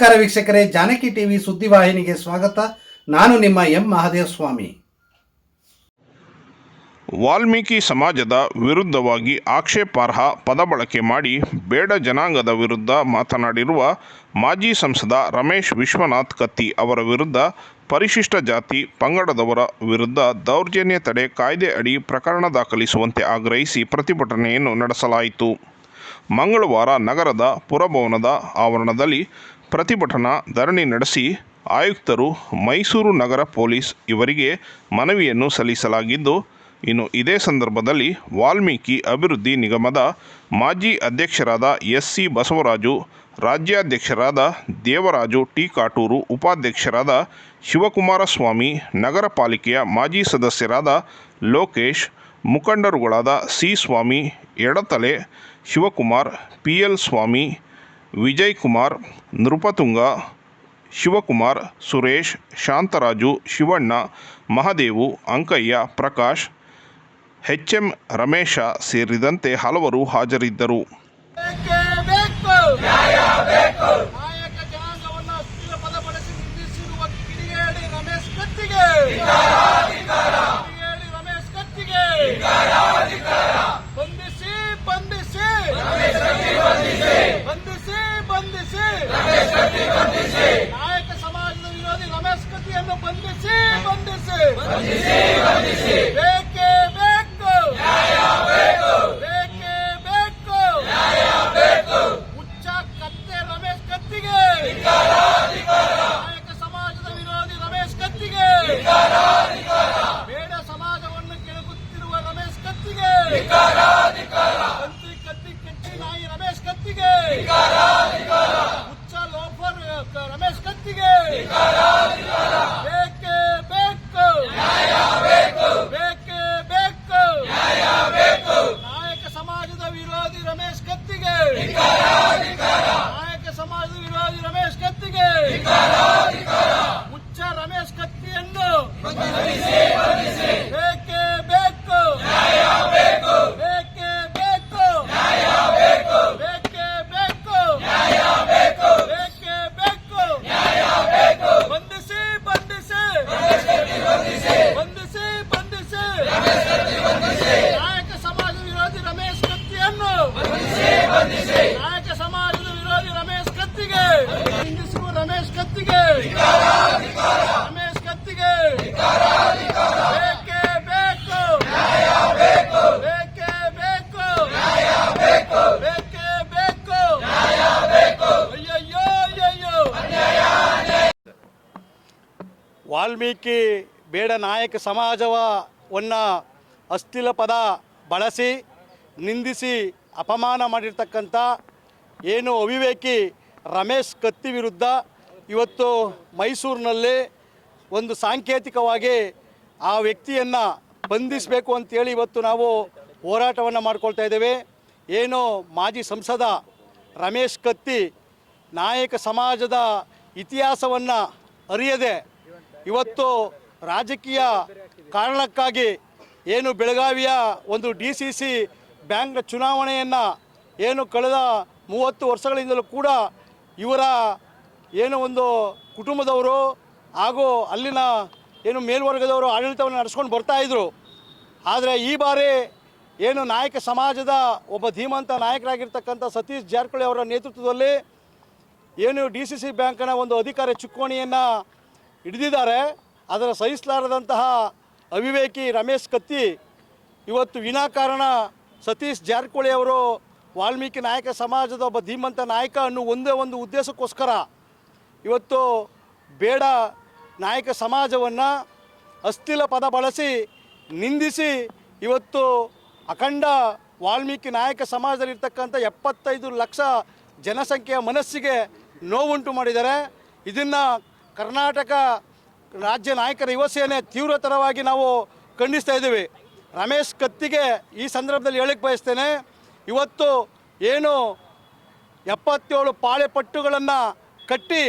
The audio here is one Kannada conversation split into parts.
ನಮಸ್ಕಾರ ವೀಕ್ಷಕರೇ, ಜಾನಕಿ ಟಿವಿ ಸುದ್ದಿವಾಹಿನಿಗೆ ಸ್ವಾಗತ. ನಾನು ನಿಮ್ಮ ಎಂ ಮಹಾದೇವ ಸ್ವಾಮಿ ವಾಲ್ಮೀಕಿ ಸಮಾಜದ ವಿರುದ್ಧವಾಗಿ ಆಕ್ಷೇಪಾರ್ಹ ಪದ ಬಳಕೆ ಮಾಡಿ ಬೇಡ ಜನಾಂಗದ ವಿರುದ್ಧ ಮಾತನಾಡಿರುವ ಮಾಜಿ ಸಂಸದ ರಮೇಶ್ ವಿಶ್ವನಾಥ್ ಕತ್ತಿ ಅವರ ವಿರುದ್ಧ ಪರಿಶಿಷ್ಟ ಜಾತಿ ಪಂಗಡದವರ ವಿರುದ್ಧ ದೌರ್ಜನ್ಯ ತಡೆ ಕಾಯ್ದೆ ಅಡಿ ಪ್ರಕರಣ ದಾಖಲಿಸುವಂತೆ ಆಗ್ರಹಿಸಿ ಪ್ರತಿಭಟನೆಯನ್ನು ನಡೆಸಲಾಯಿತು. ಮಂಗಳವಾರ ನಗರದ ಪುರಭವನದ ಆವರಣದಲ್ಲಿ ಪ್ರತಿಭಟನಾ ಧರಣಿ ನಡೆಸಿ ಆಯುಕ್ತರು ಮೈಸೂರು ನಗರ ಪೊಲೀಸ್ ಇವರಿಗೆ ಮನವಿಯನ್ನು ಸಲ್ಲಿಸಲಾಗಿದ್ದು, ಇನ್ನು ಇದೇ ಸಂದರ್ಭದಲ್ಲಿ ವಾಲ್ಮೀಕಿ ಅಭಿವೃದ್ಧಿ ನಿಗಮದ ಮಾಜಿ ಅಧ್ಯಕ್ಷರಾದ ಎಸ್ ಸಿ ಬಸವರಾಜು, ರಾಜ್ಯಾಧ್ಯಕ್ಷರಾದ ದೇವರಾಜು ಟಿ. ಕಾಟೂರು, ಉಪಾಧ್ಯಕ್ಷರಾದ ಶಿವಕುಮಾರ ಸ್ವಾಮಿ ನಗರ ಪಾಲಿಕೆಯ ಮಾಜಿ ಸದಸ್ಯರಾದ Lokesh, ಮುಖಂಡರುಗಳಾದ C. Swamy, Edathale Shivakumar, P. L. Swamy Vijay Kumar Nrupathunga Shivakumar Suresh Shantharaju Shivanna Mahadevu Ankaiah Prakash H M Ramesha ಸೇರಿದಂತೆ ಹಲವರು ಹಾಜರಿದ್ದರು ನಾಯಕ ಜನಾಂಗವನ್ನು ಅಸ್ಥಿರ ಪದಪಡಿಸಿ ನಿಲ್ಲಿಸಿರುವ ಕಿಡಿಗೇಡಿ ರಮೇಶ್ ಕತ್ತಿಗೆ ಕಿಡಿಗೇಡಿ ರಮೇಶ್ ಕತ್ತಿಗೆ ಬಂಧಿಸಿ ಬಂಧಿಸಿ ಬಂಧಿಸಿ ಬಂಧಿಸಿ ನಾಯಕ ಸಮಾಜದ ವಿರೋಧಿ ರಮೇಶ್ ಕತ್ತಿಯನ್ನು ಬಂಧಿಸಿ ಬಂಧಿಸಿ ಬೇಕೇ ಬೇಕು ಬೇಕೇ ಬೇಕು ಹುಚ್ಚ ಕತ್ತೆ ರಮೇಶ್ ಕತ್ತಿಗೆ ನಾಯಕ ಸಮಾಜದ ವಿರೋಧಿ ರಮೇಶ್ ಕತ್ತಿಗೆ ಬೇಡ ಸಮಾಜವನ್ನು ಕೆಳಗುತ್ತಿರುವ ರಮೇಶ್ ಕತ್ತಿಗೆ ಕತ್ತಿ ಕತ್ತಿ ಕೆಟ್ಟಿ ನಾಯಿ ರಮೇಶ್ ಕತ್ತಿಗೆ ಹುಚ್ಚ ಲೋಫರ್ ಕ- ರಮೇಶ್ ಕತ್ತಿಗೆ ಬೇಕೇ ಬೇಕು ಬೇಕೇ ಬೇಕು ನಾಯಕ ಸಮಾಜದ ವಿರೋಧಿ ರಮೇಶ್ ಕತ್ತಿಗೆ ನಾಯಕ ಸಮಾಜದ ವಿರೋಧಿ ರಮೇಶ್ ಕತ್ತಿಗೆ ಹುಚ್ಚ ರಮೇಶ್ ಕತ್ತಿಯನ್ನು ಬೇಕೇ ಬೇಕು ಬೇಕೇ ಬೇಕು ಬೇಕೇ ಬೇಕು ಬೇಕೇ ಬೇಕು ಬಂಧಿಸಿ ಬಂಧಿಸಿ ಬಂಧಿಸಿ ಬಂಧಿಸಿ ನಾಯಕ ಸಮಾಜ ವಿರೋಧಿ ರಮೇಶ್ ಕತ್ತಿಯನ್ನು ನಾಯಕ ಸಮಾಜದ ವಿರೋಧಿ ರಮೇಶ್ ಕತ್ತಿಗೆ ನಿಂದಿಸುವ ರಮೇಶ್ ಕತ್ತಿಗೆ ರಮೇಶ್ ಕತ್ತಿಗೆ ಬೇಕೇ ಬೇಕು ಬೇಕೇ ಬೇಕು ಬೇಕೇ ಬೇಕು ಅಯ್ಯಯ್ಯೋ ಅಯ್ಯಯ್ಯೋ ವಾಲ್ಮೀಕಿ ಬೇಡ ನಾಯಕ ಸಮಾಜವನ್ನು ಅಸ್ಥಿಲ ಪದ ಬಳಸಿ, ನಿಂದಿಸಿ ಅಪಮಾನ ಮಾಡಿರ್ತಕ್ಕಂಥ ಏನು ಅವಿವೇಕಿ ರಮೇಶ್ ಕತ್ತಿ ವಿರುದ್ಧ ಇವತ್ತು ಮೈಸೂರಿನಲ್ಲಿ ಒಂದು ಸಾಂಕೇತಿಕವಾಗಿ ಆ ವ್ಯಕ್ತಿಯನ್ನು ಬಂಧಿಸಬೇಕು ಅಂತೇಳಿ ಇವತ್ತು ನಾವು ಹೋರಾಟವನ್ನು ಮಾಡ್ಕೊಳ್ತಾ ಇದ್ದೇವೆ. ಏನು ಮಾಜಿ ಸಂಸದ ರಮೇಶ್ ಕತ್ತಿ ನಾಯಕ ಸಮಾಜದ ಇತಿಹಾಸವನ್ನು ಅರಿಯದೆ ಇವತ್ತು ರಾಜಕೀಯ ಕಾರಣಕ್ಕಾಗಿ ಏನು ಬೆಳಗಾವಿಯ ಒಂದು ಡಿ ಸಿ ಸಿ ಬ್ಯಾಂಕ್ ಚುನಾವಣೆಯನ್ನು ಏನು ಕಳೆದ ಮೂವತ್ತು ವರ್ಷಗಳಿಂದಲೂ ಕೂಡ ಇವರ ಏನು ಒಂದು ಕುಟುಂಬದವರು ಹಾಗೂ ಅಲ್ಲಿನ ಏನು ಮೇಲ್ವರ್ಗದವರು ಆಡಳಿತವನ್ನು ನಡೆಸ್ಕೊಂಡು ಬರ್ತಾಯಿದ್ರು ಆದರೆ ಈ ಬಾರಿ ಏನು ನಾಯಕ ಸಮಾಜದ ಒಬ್ಬ ಧೀಮಂತ ನಾಯಕರಾಗಿರ್ತಕ್ಕಂಥ ಸತೀಶ್ ಜಾರಕಿಹೊಳಿ ಅವರ ನೇತೃತ್ವದಲ್ಲಿ ಏನು ಡಿ ಸಿ ಸಿ ಬ್ಯಾಂಕ್ನ ಒಂದು ಅಧಿಕಾರ ಚುಕ್ಕೋಣಿಯನ್ನು ಹಿಡಿದಿದ್ದಾರೆ. ಅದರ ಸಹಿಸಲಾರದಂತಹ ಅವಿವೇಕಿ ರಮೇಶ್ ಕತ್ತಿ, ಇವತ್ತು ವಿನಾಕಾರಣ ಸತೀಶ್ ಜಾರಕಿಹೊಳಿ ಅವರು ವಾಲ್ಮೀಕಿ ನಾಯಕ ಸಮಾಜದ ಒಬ್ಬ ಧೀಮಂತ ನಾಯಕ ಅನ್ನೋ ಒಂದೇ ಒಂದು ಉದ್ದೇಶಕ್ಕೋಸ್ಕರ ಇವತ್ತು ಬೇಡ ನಾಯಕ ಸಮಾಜವನ್ನು ಅಸ್ಥಿಲ ಪದ ಬಳಸಿ ನಿಂದಿಸಿ ಇವತ್ತು ಅಖಂಡ ವಾಲ್ಮೀಕಿ ನಾಯಕ ಸಮಾಜದಲ್ಲಿರ್ತಕ್ಕಂಥ ಎಪ್ಪತ್ತೈದು ಲಕ್ಷ ಜನಸಂಖ್ಯೆಯ ಮನಸ್ಸಿಗೆ ನೋವುಂಟು ಮಾಡಿದ್ದಾರೆ. ಇದನ್ನು ಕರ್ನಾಟಕ ರಾಜ್ಯ ನಾಯಕರ ಯುವ ಸೇನೆ ತೀವ್ರತರವಾಗಿ ನಾವು ಖಂಡಿಸ್ತಾ ಇದ್ದೀವಿ. ರಮೇಶ್ ಕತ್ತಿಗೆ ಈ ಸಂದರ್ಭದಲ್ಲಿ ಹೇಳಕ್ಕೆ ಬಯಸ್ತೇನೆ, ಇವತ್ತು ಏನು ಎಪ್ಪತ್ತೇಳು ಪಾಳೆ ಪಟ್ಟುಗಳನ್ನು ಕಟ್ಟಿ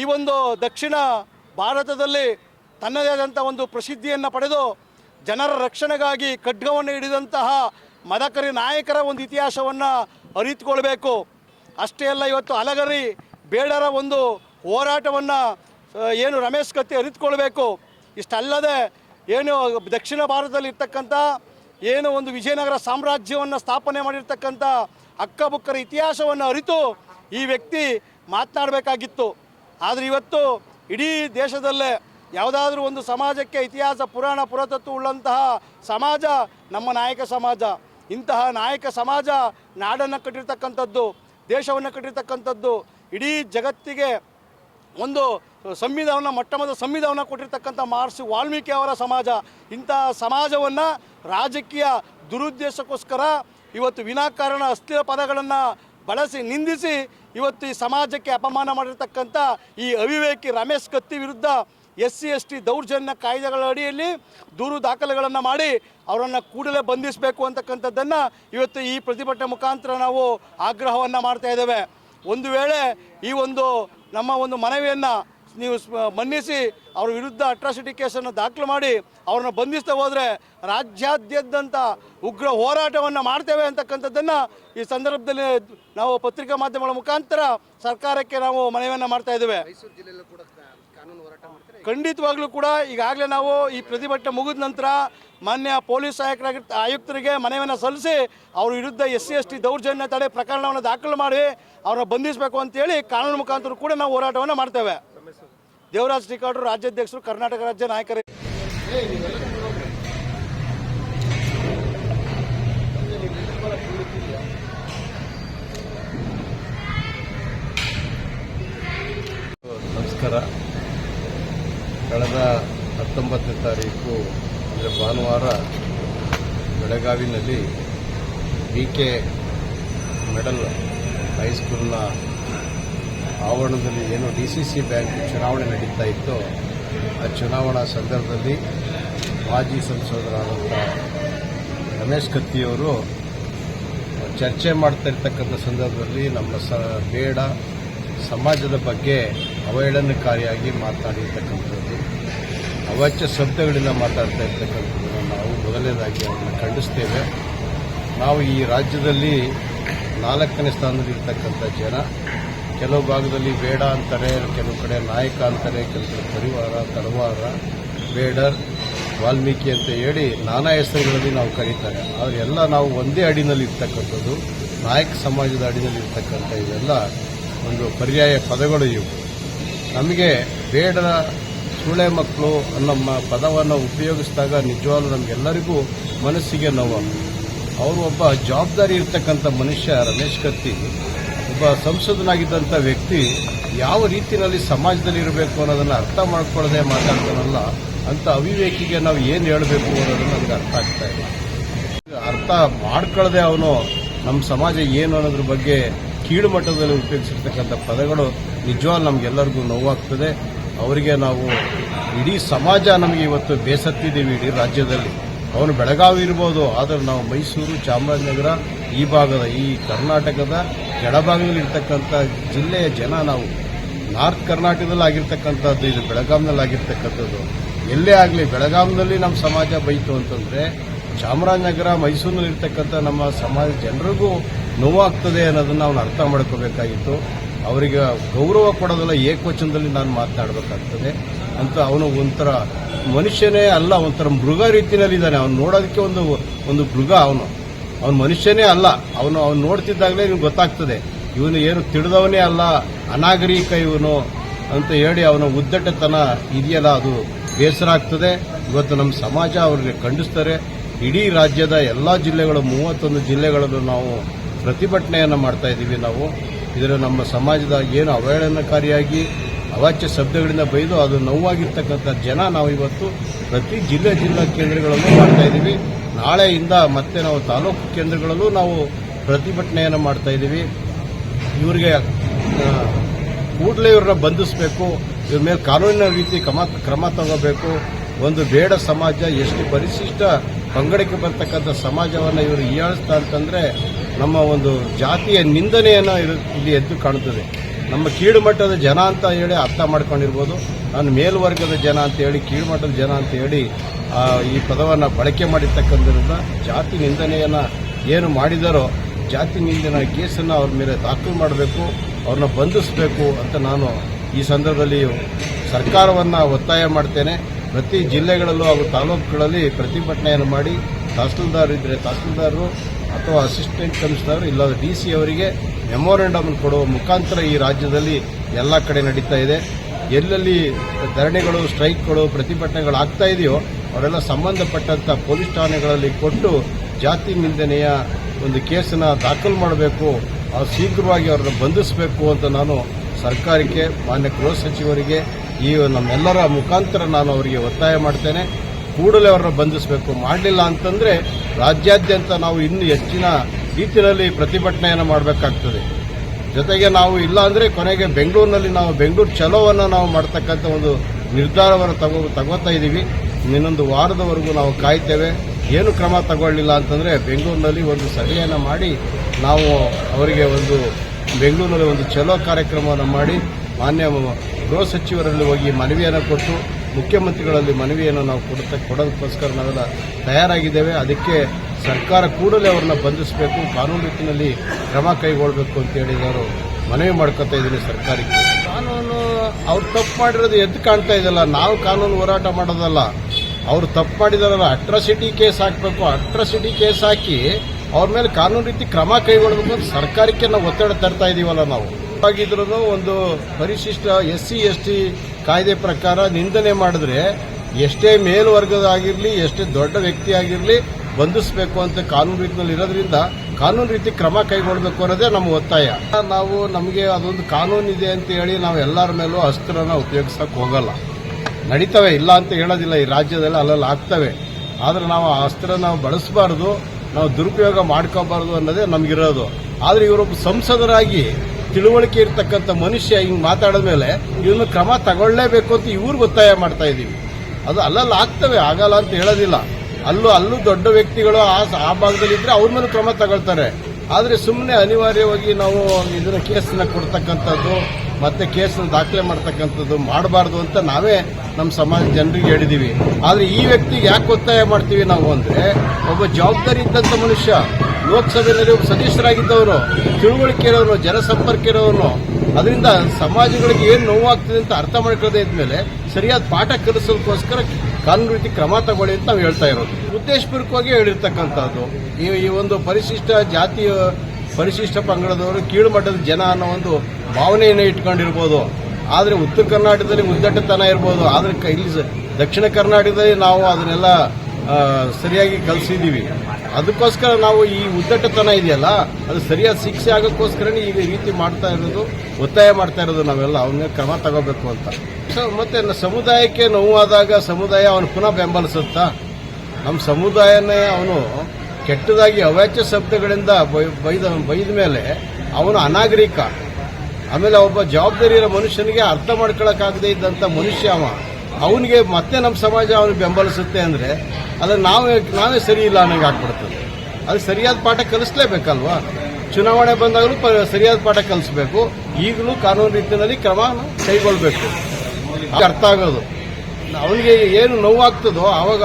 ಈ ಒಂದು ದಕ್ಷಿಣ ಭಾರತದಲ್ಲಿ ತನ್ನದೇ ಆದಂಥ ಒಂದು ಪ್ರಸಿದ್ಧಿಯನ್ನು ಪಡೆದು ಜನರ ರಕ್ಷಣೆಗಾಗಿ ಖಡ್ಗವನ್ನು ಹಿಡಿದಂತಹ ಮದಕರಿ ನಾಯಕರ ಒಂದು ಇತಿಹಾಸವನ್ನು ಅರಿತುಕೊಳ್ಬೇಕು. ಅಷ್ಟೇ ಅಲ್ಲ, ಇವತ್ತು ಅಲಗರಿ ಬೇಡರ ಒಂದು ಹೋರಾಟವನ್ನು ಏನು ರಮೇಶ್ ಕತ್ತಿ ಅರಿತುಕೊಳ್ಬೇಕು, ಇಷ್ಟಲ್ಲದೆ ಏನು ದಕ್ಷಿಣ ಭಾರತದಲ್ಲಿ ಇರ್ತಕ್ಕಂಥ ಏನು ಒಂದು ವಿಜಯನಗರ ಸಾಮ್ರಾಜ್ಯವನ್ನು ಸ್ಥಾಪನೆ ಮಾಡಿರ್ತಕ್ಕಂಥ ಅಕ್ಕಬುಕ್ಕರ ಇತಿಹಾಸವನ್ನು ಅರಿತು ಈ ವ್ಯಕ್ತಿ ಮಾತನಾಡಬೇಕಾಗಿತ್ತು. ಆದರೆ ಇವತ್ತು ಇಡೀ ದೇಶದಲ್ಲೇ ಯಾವುದಾದ್ರೂ ಒಂದು ಸಮಾಜಕ್ಕೆ ಇತಿಹಾಸ, ಪುರಾಣ, ಪುರಾತತ್ವ ಉಳ್ಳಂತಹ ಸಮಾಜ ನಮ್ಮ ನಾಯಕ ಸಮಾಜ. ಇಂತಹ ನಾಯಕ ಸಮಾಜ ನಾಡನ್ನು ಕಟ್ಟಿರ್ತಕ್ಕಂಥದ್ದು, ದೇಶವನ್ನು ಕಟ್ಟಿರ್ತಕ್ಕಂಥದ್ದು, ಇಡೀ ಜಗತ್ತಿಗೆ ಒಂದು ಸಂವಿಧಾನ ಮೊಟ್ಟ ಮೊದಲ ಸಂವಿಧಾನ ಕೊಟ್ಟಿರ್ತಕ್ಕಂಥ ಮಹರ್ಷಿ ವಾಲ್ಮೀಕಿ ಅವರ ಸಮಾಜ ಇಂತಹ ಸಮಾಜವನ್ನು ರಾಜಕೀಯ ದುರುದ್ದೇಶಕ್ಕೋಸ್ಕರ ಇವತ್ತು ವಿನಾಕಾರಣ ಅಸ್ಥಿರ ಪದಗಳನ್ನು ಬಳಸಿ, ನಿಂದಿಸಿ ಇವತ್ತು ಈ ಸಮಾಜಕ್ಕೆ ಅಪಮಾನ ಮಾಡಿರ್ತಕ್ಕಂಥ ಈ ಅವಿವೇಕಿ ರಮೇಶ್ ಕತ್ತಿ ವಿರುದ್ಧ ಎಸ್ ಸಿ ಎಸ್ ಟಿ ದೌರ್ಜನ್ಯ ಕಾಯ್ದೆಗಳ ಅಡಿಯಲ್ಲಿ ದೂರು ದಾಖಲೆಗಳನ್ನು ಮಾಡಿ ಅವರನ್ನು ಕೂಡಲೇ ಬಂಧಿಸಬೇಕು ಅಂತಕ್ಕಂಥದ್ದನ್ನು ಇವತ್ತು ಈ ಪ್ರತಿಭಟನೆ ಮುಖಾಂತರ ನಾವು ಆಗ್ರಹವನ್ನು ಮಾಡ್ತಾ ಇದ್ದೇವೆ. ಒಂದು ವೇಳೆ ಈ ಒಂದು ನಮ್ಮ ಒಂದು ಮನವಿಯನ್ನು ನೀವು ಮನ್ನಿಸಿ ಅವ್ರ ವಿರುದ್ಧ ಅಟ್ರಾಸಿಟಿ ಕೇಸನ್ನು ದಾಖಲು ಮಾಡಿ ಅವ್ರನ್ನ ಬಂಧಿಸ್ತಾ ಹೋದರೆ ರಾಜ್ಯಾದ್ಯಂತ ಉಗ್ರ ಹೋರಾಟವನ್ನು ಮಾಡ್ತೇವೆ ಅಂತಕ್ಕಂಥದ್ದನ್ನು ಈ ಸಂದರ್ಭದಲ್ಲಿ ನಾವು ಪತ್ರಿಕಾ ಮಾಧ್ಯಮಗಳ ಮುಖಾಂತರ ಸರ್ಕಾರಕ್ಕೆ ನಾವು ಮನವಿಯನ್ನು ಮಾಡ್ತಾ ಇದ್ದೇವೆ. ಖಂಡಿತವಾಗ್ಲೂ ಕೂಡ ಈಗಾಗಲೇ ನಾವು ಈ ಪ್ರತಿಭಟನೆ ಮುಗಿದ ನಂತರ ಮಾನ್ಯ ಪೊಲೀಸ್ ಆಯುಕ್ತರ ಆಯುಕ್ತರಿಗೆ ಮನವಿಯನ್ನು ಸಲ್ಲಿಸಿ ಅವ್ರ ವಿರುದ್ಧ ಎಸ್ ಸಿ ಎಸ್ ಟಿ ದೌರ್ಜನ್ಯ ತಡೆ ಪ್ರಕರಣವನ್ನು ದಾಖಲು ಮಾಡಿ ಅವ್ರನ್ನ ಬಂಧಿಸಬೇಕು ಅಂತೇಳಿ ಕಾನೂನು ಮುಖಾಂತರ ಕೂಡ ನಾವು ಹೋರಾಟವನ್ನು ಮಾಡ್ತೇವೆ. ದೇವರಾಜ್ ಟಿಕಾಡ್ರು ರಾಜ್ಯಾಧ್ಯಕ್ಷರು, ಕರ್ನಾಟಕ ರಾಜ್ಯ ನಾಯಕರು ನಮಸ್ಕಾರ ಕಳೆದ ಹತ್ತೊಂಬತ್ತನೇ ತಾರೀಕು ಅಂದರೆ ಭಾನುವಾರ ಬೆಳಗಾವಿನಲ್ಲಿ ಬಿ ಕೆ ಮೆಡಲ್ ಹೈಸ್ಕೂಲ್ನ ಆವರಣದಲ್ಲಿ ಏನು ಡಿ ಸಿ ಸಿ ಬ್ಯಾಂಕ್ ಚುನಾವಣೆ ನಡೀತಾ ಇತ್ತು, ಆ ಚುನಾವಣಾ ಸಂದರ್ಭದಲ್ಲಿ ಮಾಜಿ ಸಂಸದರಾದಂಥ ರಮೇಶ್ ಕತ್ತಿಯವರು ಚರ್ಚೆ ಮಾಡ್ತಾ ಇರ್ತಕ್ಕಂಥ ಸಂದರ್ಭದಲ್ಲಿ ನಮ್ಮ ಸ ಬೇಡ, ಸಮಾಜದ ಬಗ್ಗೆ ಅವಹೇಳನಕಾರಿಯಾಗಿ ಮಾತನಾಡಿರ್ತಕ್ಕಂಥದ್ದು ಅವಾಚ್ಯ ಶಬ್ದಗಳಿಂದ ಮಾತಾಡ್ತಾ ಇರ್ತಕ್ಕಂಥದ್ದನ್ನು ನಾವು ಮೊದಲನೇದಾಗಿ ಅವರನ್ನು ಖಂಡಿಸ್ತೇವೆ. ನಾವು ಈ ರಾಜ್ಯದಲ್ಲಿ ನಾಲ್ಕನೇ ಸ್ಥಾನದಲ್ಲಿ ಇರ್ತಕ್ಕಂಥ ಜನ. ಕೆಲವು ಭಾಗದಲ್ಲಿ ಬೇಡ ಅಂತಾರೆ, ಕೆಲವು ಕಡೆ ನಾಯಕ ಅಂತಾರೆ, ಕೆಲವು ಕಡೆ ಪರಿವಾರ, ತಳವಾರ, ಬೇಡರ್, ವಾಲ್ಮೀಕಿ ಅಂತ ಹೇಳಿ ನಾನಾ ಹೆಸರುಗಳಲ್ಲಿ ನಾವು ಕರೀತಾರೆ. ಆದರೆ ನಾವು ಒಂದೇ ಅಡಿನಲ್ಲಿ ಇರ್ತಕ್ಕಂಥದ್ದು ನಾಯಕ ಸಮಾಜದ ಅಡಿನಲ್ಲಿ ಇರ್ತಕ್ಕಂಥ ಇವೆಲ್ಲ ಒಂದು ಪರ್ಯಾಯ ಪದಗಳು ಇವು. ನಮಗೆ ಬೇಡ ಸುಳೆ ಮಕ್ಕಳು ನಮ್ಮ ಪದವನ್ನು ಉಪಯೋಗಿಸಿದಾಗ ನಿಜವಾಗ್ಲೂ ನಮಗೆಲ್ಲರಿಗೂ ಮನಸ್ಸಿಗೆ ನೋವು ಅವರು ಒಬ್ಬ ಜವಾಬ್ದಾರಿ ಇರ್ತಕ್ಕಂಥ ಮನುಷ್ಯ ರಮೇಶ್ ಕತ್ತಿ. ಒಬ್ಬ ಸಂಸದನಾಗಿದ್ದಂಥ ವ್ಯಕ್ತಿ ಯಾವ ರೀತಿಯಲ್ಲಿ ಸಮಾಜದಲ್ಲಿ ಇರಬೇಕು ಅನ್ನೋದನ್ನು ಅರ್ಥ ಮಾಡ್ಕೊಳ್ಳದೆ ಮಾತಾಡ್ತಾನಲ್ಲ ಅಂತ ಅವಿವೇಕಿಗೆ ನಾವು ಏನು ಹೇಳಬೇಕು ಅನ್ನೋದನ್ನು ನಮ್ಗೆ ಅರ್ಥ ಆಗ್ತಾ ಇಲ್ಲ. ಅರ್ಥ ಮಾಡ್ಕೊಳ್ಳದೆ ಅವನು ನಮ್ಮ ಸಮಾಜ ಏನು ಅನ್ನೋದ್ರ ಬಗ್ಗೆ ಕೀಳು ಮಟ್ಟದಲ್ಲಿ ಉಪಯೋಗಿಸಿರ್ತಕ್ಕಂಥ ಪದಗಳು ನಿಜವಾಗ್ಲೂ ನಮಗೆಲ್ಲರಿಗೂ ನೋವಾಗ್ತದೆ. ಅವರಿಗೆ ನಾವು ಇಡೀ ಸಮಾಜ ನಮಗೆ ಇವತ್ತು ಬೇಸತ್ತಿದ್ದೀವಿ ಇಡೀ ರಾಜ್ಯದಲ್ಲಿ. ಅವನು ಬೆಳಗಾವಿ ಇರ್ಬೋದು, ಆದರೆ ನಾವು ಮೈಸೂರು, ಚಾಮರಾಜನಗರ, ಈ ಭಾಗದ, ಈ ಕರ್ನಾಟಕದ ಕೆಳಭಾಗದಲ್ಲಿ ಇರ್ತಕ್ಕಂಥ ಜಿಲ್ಲೆಯ ಜನ ನಾವು. ನಾರ್ತ್ ಕರ್ನಾಟಕದಲ್ಲಿ ಆಗಿರ್ತಕ್ಕಂಥದ್ದು, ಇದು ಬೆಳಗಾಂನಲ್ಲಿ ಆಗಿರ್ತಕ್ಕಂಥದ್ದು. ಎಲ್ಲೇ ಆಗಲಿ ಬೆಳಗಾವಿನಲ್ಲಿ ನಮ್ಮ ಸಮಾಜ ಬೈತು ಅಂತಂದರೆ, ಚಾಮರಾಜನಗರ ಮೈಸೂರಿನಲ್ಲಿ ಇರ್ತಕ್ಕಂಥ ನಮ್ಮ ಸಮಾಜ ಜನರಿಗೂ ನೋವಾಗ್ತದೆ ಅನ್ನೋದನ್ನು ನಾವು ಅರ್ಥ ಮಾಡ್ಕೋಬೇಕಾಗಿತ್ತು. ಅವರಿಗೆ ಗೌರವ ಕೊಡೋದಲ್ಲ ಏಕವಚನದಲ್ಲಿ ನಾನು ಮಾತನಾಡಬೇಕಾಗ್ತದೆ ಅಂತ ಅವನು ಒಂಥರ ಮನುಷ್ಯನೇ ಅಲ್ಲ, ಒಂಥರ ಮೃಗ ರೀತಿಯಲ್ಲಿ ಇದ್ದಾನೆ ಅವನು ನೋಡೋದಕ್ಕೆ ಒಂದು ಒಂದು ಮೃಗ ಅವನು. ಅವನು ಮನುಷ್ಯನೇ ಅಲ್ಲ. ಅವನು ಅವನು ನೋಡ್ತಿದ್ದಾಗಲೇ ನಿಮ್ಗೆ ಗೊತ್ತಾಗ್ತದೆ. ಇವನು ಏನು ತಿಳಿದವನೇ ಅಲ್ಲ, ಅನಾಗರಿಕ ಇವನು ಅಂತ ಹೇಳಿ ಅವನ ಉದ್ದಟತನ ಇದೆಯಲ್ಲ, ಅದು ಬೇಸರ ಆಗ್ತದೆ. ಇವತ್ತು ನಮ್ಮ ಸಮಾಜ ಅವ್ರಿಗೆ ಖಂಡಿಸ್ತಾರೆ. ಇಡೀ ರಾಜ್ಯದ ಎಲ್ಲ ಜಿಲ್ಲೆಗಳು, ಮೂವತ್ತೊಂದು ಜಿಲ್ಲೆಗಳಲ್ಲೂ ನಾವು ಪ್ರತಿಭಟನೆಯನ್ನು ಮಾಡ್ತಾ ಇದ್ದೀವಿ ನಾವು. ಇದರ ನಮ್ಮ ಸಮಾಜದ ಏನು ಅವಹೇಳನಕಾರಿಯಾಗಿ, ಅವಾಚ್ಯ ಶಬ್ದಗಳಿಂದ ಬೈದು ಅದು ನೋವಾಗಿರ್ತಕ್ಕಂಥ ಜನ ನಾವು ಇವತ್ತು ಪ್ರತಿ ಜಿಲ್ಲೆ ಜಿಲ್ಲಾ ಕೇಂದ್ರಗಳಲ್ಲೂ ಮಾಡ್ತಾ ಇದ್ದೀವಿ. ನಾಳೆಯಿಂದ ಮತ್ತೆ ನಾವು ತಾಲೂಕು ಕೇಂದ್ರಗಳಲ್ಲೂ ನಾವು ಪ್ರತಿಭಟನೆಯನ್ನು ಮಾಡ್ತಾ ಇದ್ದೀವಿ. ಇವರಿಗೆ ಕೂಡಲೇ ಇವ್ರನ್ನ ಬಂಧಿಸಬೇಕು. ಇವ್ರ ಮೇಲೆ ಕಾನೂನಿನ ರೀತಿ ಕ್ರಮ ಕ್ರಮ ತಗೋಬೇಕು. ಒಂದು ಬೇಡ ಸಮಾಜ, ಎಷ್ಟು ಪರಿಶಿಷ್ಟ ಪಂಗಡಕ್ಕೆ ಬರ್ತಕ್ಕಂಥ ಸಮಾಜವನ್ನು ಇವರು ಹೀಯಾಳಿಸ್ತಾ ಅಂತಂದ್ರೆ ನಮ್ಮ ಒಂದು ಜಾತಿಯ ನಿಂದನೆಯನ್ನು ಇಲ್ಲಿ ಎದ್ದು ಕಾಣುತ್ತದೆ. ನಮ್ಮ ಕೀಳು ಮಟ್ಟದ ಜನ ಅಂತ ಹೇಳಿ ಅರ್ಥ ಮಾಡ್ಕೊಂಡಿರ್ಬೋದು. ನಾನು ಮೇಲ್ವರ್ಗದ ಜನ ಅಂತ ಹೇಳಿ ಕೀಳು ಮಟ್ಟದ ಜನ ಅಂತ ಹೇಳಿ ಈ ಪದವನ್ನು ಬಳಕೆ ಮಾಡಿರ್ತಕ್ಕಂಥದ್ರಿಂದ ಜಾತಿ ನಿಂದನೆಯನ್ನು ಏನು ಮಾಡಿದಾರೋ, ಜಾತಿ ನಿಂದನ ಕೇಸನ್ನು ಅವ್ರ ಮೇಲೆ ದಾಖಲು ಮಾಡಬೇಕು, ಅವ್ರನ್ನ ಬಂಧಿಸಬೇಕು ಅಂತ ನಾನು ಈ ಸಂದರ್ಭದಲ್ಲಿ ಸರ್ಕಾರವನ್ನು ಒತ್ತಾಯ ಮಾಡ್ತೇನೆ. ಪ್ರತಿ ಜಿಲ್ಲೆಗಳಲ್ಲೂ ಹಾಗೂ ತಾಲೂಕುಗಳಲ್ಲಿ ಪ್ರತಿಭಟನೆಯನ್ನು ಮಾಡಿ, ತಹಸೀಲ್ದಾರ್ ಇದ್ದರೆ ತಹಸೀಲ್ದಾರರು ಅಥವಾ ಅಸಿಸ್ಟೆಂಟ್ ಕಮಿಷನರ್ ಇಲ್ಲ ಡಿ ಸಿ ಅವರಿಗೆ ಮೆಮೋರೆಂಡಮ್ ಕೊಡುವ ಮುಖಾಂತರ ಈ ರಾಜ್ಯದಲ್ಲಿ ಎಲ್ಲ ಕಡೆ ನಡೀತಾ ಇದೆ. ಎಲ್ಲೆಲ್ಲಿ ಧರಣಿಗಳು, ಸ್ಟ್ರೈಕ್ಗಳು ಪ್ರತಿಭಟನೆಗಳು ಆಗ್ತಾ ಇದೆಯೋ ಅವರೆಲ್ಲ ಸಂಬಂಧಪಟ್ಟಂತ ಪೊಲೀಸ್ ಠಾಣೆಗಳಲ್ಲಿ ಕೊಟ್ಟು ಜಾತಿ ನಿಂದನೆಯ ಒಂದು ಕೇಸನ್ನು ದಾಖಲು ಮಾಡಬೇಕು, ಆ ಶೀಘ್ರವಾಗಿ ಅವರನ್ನು ಬಂಧಿಸಬೇಕು ಅಂತ ನಾನು ಸರ್ಕಾರಕ್ಕೆ, ಮಾನ್ಯ ಗೃಹ ಸಚಿವರಿಗೆ, ಈ ನಮ್ಮೆಲ್ಲರ ಮುಖಾಂತರ ನಾನು ಅವರಿಗೆ ಒತ್ತಾಯ ಮಾಡ್ತೇನೆ. ಕೂಡಲೇ ಅವರನ್ನು ಬಂಧಿಸಬೇಕು ಮಾಡಲಿಲ್ಲ ಅಂತಂದ್ರೆ ರಾಜ್ಯಾದ್ಯಂತ ನಾವು ಇನ್ನೂ ಹೆಚ್ಚಿನ ರೀತಿಯಲ್ಲಿ ಪ್ರತಿಭಟನೆಯನ್ನು ಮಾಡಬೇಕಾಗ್ತದೆ. ಜೊತೆಗೆ ನಾವು ಇಲ್ಲ ಅಂದರೆ ಕೊನೆಗೆ ಬೆಂಗಳೂರಿನಲ್ಲಿ ನಾವು ಬೆಂಗಳೂರು ಚಲೋವನ್ನು ನಾವು ಮಾಡ್ತಕ್ಕಂಥ ಒಂದು ನಿರ್ಧಾರವನ್ನು ತಗೋ ತಗೋತಾ ಇದ್ದೀವಿ. ಇನ್ನೊಂದು ವಾರದವರೆಗೂ ನಾವು ಕಾಯ್ತೇವೆ. ಏನು ಕ್ರಮ ತಗೊಳ್ಳಿಲ್ಲ ಅಂತಂದರೆ ಬೆಂಗಳೂರಿನಲ್ಲಿ ಒಂದು ಸಭೆಯನ್ನು ಮಾಡಿ ನಾವು ಅವರಿಗೆ ಒಂದು ಬೆಂಗಳೂರಿನಲ್ಲಿ ಒಂದು ಚಲೋ ಕಾರ್ಯಕ್ರಮವನ್ನು ಮಾಡಿ ಮಾನ್ಯ ಗೃಹ ಸಚಿವರಲ್ಲಿ ಹೋಗಿ ಮನವಿಯನ್ನು ಕೊಟ್ಟು ಮುಖ್ಯಮಂತ್ರಿಗಳಲ್ಲಿ ಮನವಿಯನ್ನು ನಾವು ಕೊಡುತ್ತೆ ಕೊಡೋದಕ್ಕೋಸ್ಕರ ನಾವೆಲ್ಲ ತಯಾರಾಗಿದ್ದೇವೆ. ಅದಕ್ಕೆ ಸರ್ಕಾರ ಕೂಡಲೇ ಅವ್ರನ್ನ ಬಂಧಿಸಬೇಕು, ಕಾನೂನು ರೀತಿಯಲ್ಲಿ ಕ್ರಮ ಕೈಗೊಳ್ಳಬೇಕು ಅಂತ ಹೇಳಿ ನಾನು ಮನವಿ ಮಾಡ್ಕೊತಾ ಇದ್ದೀನಿ ಸರ್ಕಾರಕ್ಕೆ. ಕಾನೂನು, ಅವ್ರು ತಪ್ಪು ಮಾಡಿರೋದು ಎದ್ದು ಕಾಣ್ತಾ ಇದೆಯಲ್ಲ, ನಾವು ಕಾನೂನು ಹೋರಾಟ ಮಾಡೋದಲ್ಲ. ಅವ್ರು ತಪ್ಪು ಮಾಡಿದಾರಲ್ಲ, ಅಟ್ರಾಸಿಟಿ ಕೇಸ್ ಹಾಕಬೇಕು, ಅಟ್ರಾಸಿಟಿ ಕೇಸ್ ಹಾಕಿ ಅವ್ರ ಮೇಲೆ ಕಾನೂನು ರೀತಿ ಕ್ರಮ ಕೈಗೊಳ್ಳಬೇಕು ಅಂತ ಸರ್ಕಾರಕ್ಕೆ ನಾವು ಒತ್ತಡ ತರ್ತಾ ಇದ್ದೀವಲ್ಲ ನಾವು. ಆಗಿದ್ರು ಒಂದು ಪರಿಶಿಷ್ಟ ಎಸ್ ಸಿ ಎಸ್ ಟಿ ಕಾಯ್ದೆ ಪ್ರಕಾರ ನಿಂದನೆ ಮಾಡಿದ್ರೆ ಎಷ್ಟೇ ಮೇಲ್ವರ್ಗದಾಗಿರಲಿ, ಎಷ್ಟೇ ದೊಡ್ಡ ವ್ಯಕ್ತಿ ಆಗಿರಲಿ ಬಂಧಿಸಬೇಕು ಅಂತ ಕಾನೂನು ರೀತಿಯಲ್ಲಿ ಇರೋದ್ರಿಂದ ಕಾನೂನು ರೀತಿ ಕ್ರಮ ಕೈಗೊಳ್ಳಬೇಕು ಅನ್ನೋದೇ ನಮ್ಮ ಒತ್ತಾಯ. ನಾವು ನಮಗೆ ಅದೊಂದು ಕಾನೂನು ಇದೆ ಅಂತ ಹೇಳಿ ನಾವು ಎಲ್ಲರ ಮೇಲೂ ಅಸ್ತ್ರನ ಉಪಯೋಗಿಸಕ್ ಹೋಗಲ್ಲ. ನಡೀತವೆ, ಇಲ್ಲ ಅಂತ ಹೇಳೋದಿಲ್ಲ, ಈ ರಾಜ್ಯದಲ್ಲಿ ಅಲ್ಲಲ್ಲಿ ಆಗ್ತವೆ. ಆದ್ರೆ ನಾವು ಆ ಅಸ್ತ್ರ ನಾವು ಬಳಸಬಾರ್ದು, ನಾವು ದುರುಪಯೋಗ ಮಾಡ್ಕೋಬಾರ್ದು ಅನ್ನೋದೇ ನಮಗಿರೋದು. ಆದ್ರೆ ಇವರೊಬ್ಬ ಸಂಸದರಾಗಿ ತಿಳುವಳಿಕೆ ಇರ್ತಕ್ಕಂಥ ಮನುಷ್ಯ ಹಿಂಗ್ ಮಾತಾಡಿದ ಮೇಲೆ ಇವನು ಕ್ರಮ ತಗೊಳ್ಳೇಬೇಕು ಅಂತ ಇವ್ರು ಒತ್ತಾಯ ಮಾಡ್ತಾ ಇದೀವಿ ಅದು ಅಲ್ಲಲ್ಲಿ ಆಗ್ತವೆ, ಆಗಲ್ಲ ಅಂತ ಹೇಳೋದಿಲ್ಲ. ಅಲ್ಲೂ ಅಲ್ಲೂ ದೊಡ್ಡ ವ್ಯಕ್ತಿಗಳು ಆ ಆ ಭಾಗದಲ್ಲಿ ಇದ್ರೆ ಅವ್ರ ಮೇಲೆ ಕ್ರಮ ತಗೊಳ್ತಾರೆ. ಆದರೆ ಸುಮ್ಮನೆ ಅನಿವಾರ್ಯವಾಗಿ ನಾವು ಇದನ್ನ ಕೇಸನ್ನ ಕೊಡ್ತಕ್ಕಂಥದ್ದು, ಮತ್ತೆ ಕೇಸನ್ನ ದಾಖಲೆ ಮಾಡ್ತಕ್ಕಂಥದ್ದು ಮಾಡಬಾರ್ದು ಅಂತ ನಾವೇ ನಮ್ಮ ಸಮಾಜ ಜನರಿಗೆ ಹೇಳಿದೀವಿ. ಆದರೆ ಈ ವ್ಯಕ್ತಿಗೆ ಯಾಕೆ ಒತ್ತಾಯ ಮಾಡ್ತೀವಿ ನಾವು ಅಂದ್ರೆ, ಒಬ್ಬ ಜವಾಬ್ದಾರಿ ಇದ್ದಂಥ ಮನುಷ್ಯ. ಲೋಕಸಭೆಯಲ್ಲಿ ಸದಸ್ಯರಾಗಿದ್ದವರು ತಿಳುವಳಿಕೆ ಇರೋರು ಜನಸಂಪರ್ಕ ಇರೋರು ಅದರಿಂದ ಸಮಾಜಗಳಿಗೆ ಏನು ನೋವಾಗ್ತದೆ ಅಂತ ಅರ್ಥ ಮಾಡ್ಕೊಳ್ಳದೆ ಇದ್ಮೇಲೆ ಸರಿಯಾದ ಪಾಠ ಕಲಿಸೋದಕ್ಕೋಸ್ಕರ ಕಾನೂನು ರೀತಿ ಕ್ರಮ ತಗೊಳ್ಳಿ ಅಂತ ನಾವು ಹೇಳ್ತಾ ಇರೋದು. ಉದ್ದೇಶಪೂರ್ವಕವಾಗಿ ಹೇಳಿರ್ತಕ್ಕಂಥದ್ದು, ಈ ಒಂದು ಪರಿಶಿಷ್ಟ ಜಾತಿಯ ಪರಿಶಿಷ್ಟ ಪಂಗಡದವರು ಕೀಳು ಮಟ್ಟದ ಜನ ಅನ್ನೋ ಒಂದು ಭಾವನೆಯನ್ನು ಇಟ್ಕೊಂಡಿರ್ಬೋದು. ಆದರೆ ಉತ್ತರ ಕರ್ನಾಟಕದಲ್ಲಿ ಉದ್ದಟತನ ಇರ್ಬೋದು. ಆದರೆ ಇಲ್ಲಿ ದಕ್ಷಿಣ ಕರ್ನಾಟಕದಲ್ಲಿ ನಾವು ಅದನ್ನೆಲ್ಲ ಸರಿಯಾಗಿ ಕಲಿಸಿದೀವಿ. ಅದಕ್ಕೋಸ್ಕರ ನಾವು ಈ ಉದ್ದಟತನ ಇದೆಯಲ್ಲ, ಅದು ಸರಿಯಾದ ಶಿಕ್ಷೆ ಆಗೋಕ್ಕೋಸ್ಕರನೇ ಈ ರೀತಿ ಮಾಡ್ತಾ ಇರೋದು, ಒತ್ತಾಯ ಮಾಡ್ತಾ ಇರೋದು ನಾವೆಲ್ಲ, ಅವನಿಗೆ ಕ್ರಮ ತಗೋಬೇಕು ಅಂತ. ಸೊ ಮತ್ತೆ ಸಮುದಾಯಕ್ಕೆ ನೋವಾದಾಗ ಸಮುದಾಯ ಅವನು ಪುನಃ ಬೆಂಬಲಿಸುತ್ತಾ? ನಮ್ಮ ಸಮುದಾಯನೇ ಅವನು ಕೆಟ್ಟದಾಗಿ ಅವಾಚ್ಯ ಶಬ್ದಗಳಿಂದ ಬೈದ ಬೈದ ಮೇಲೆ ಅವನು ಅನಾಗರಿಕ. ಆಮೇಲೆ ಒಬ್ಬ ಜವಾಬ್ದಾರಿ ಇರೋ ಮನುಷ್ಯನಿಗೆ ಅರ್ಥ ಮಾಡ್ಕೊಳಕ್ಕಾಗದೇ ಇದ್ದಂಥ ಮನುಷ್ಯ ಅವ. ಅವನಿಗೆ ಮತ್ತೆ ನಮ್ಮ ಸಮಾಜ ಅವನು ಬೆಂಬಲಿಸುತ್ತೆ ಅಂದರೆ ಅದು ನಾವೇ ನಾವೇ ಸರಿ ಇಲ್ಲ ಅನ್ನೋಂಗೆ ಆಗ್ಬಿಡ್ತದೆ. ಅದು ಸರಿಯಾದ ಪಾಠ ಕಲಿಸ್ಲೇಬೇಕಲ್ವಾ? ಚುನಾವಣೆ ಬಂದಾಗಲೂ ಸರಿಯಾದ ಪಾಠ ಕಲಿಸ್ಬೇಕು. ಈಗಲೂ ಕಾನೂನು ರೀತಿಯಲ್ಲಿ ಕ್ರಮ ಕೈಗೊಳ್ಬೇಕು. ಅರ್ಥ ಆಗೋದು. ಅವನಿಗೆ ಏನು ನೋವಾಗ್ತದೋ ಆವಾಗ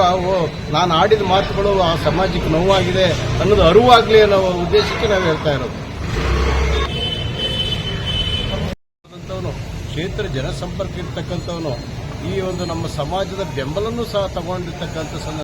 ನಾನು ಆಡಿದ ಮಾತುಗಳು ಆ ಸಮಾಜಕ್ಕೆ ನೋವಾಗಿದೆ ಅನ್ನೋದು ಅರಿವಾಗಲಿ ಅನ್ನೋ ಉದ್ದೇಶಕ್ಕೆ ನಾವು ಹೇಳ್ತಾ ಇರೋದು. ಕ್ಷೇತ್ರ ಜನಸಂಪರ್ಕ ಇರ್ತಕ್ಕಂಥವನು ಈ ಒಂದು ನಮ್ಮ ಸಮಾಜದ ಬೆಂಬಲನ್ನು ಸಹ ತಗೊಂಡಿರ್ತಕ್ಕಂಥ ಸಂದರ್ಭ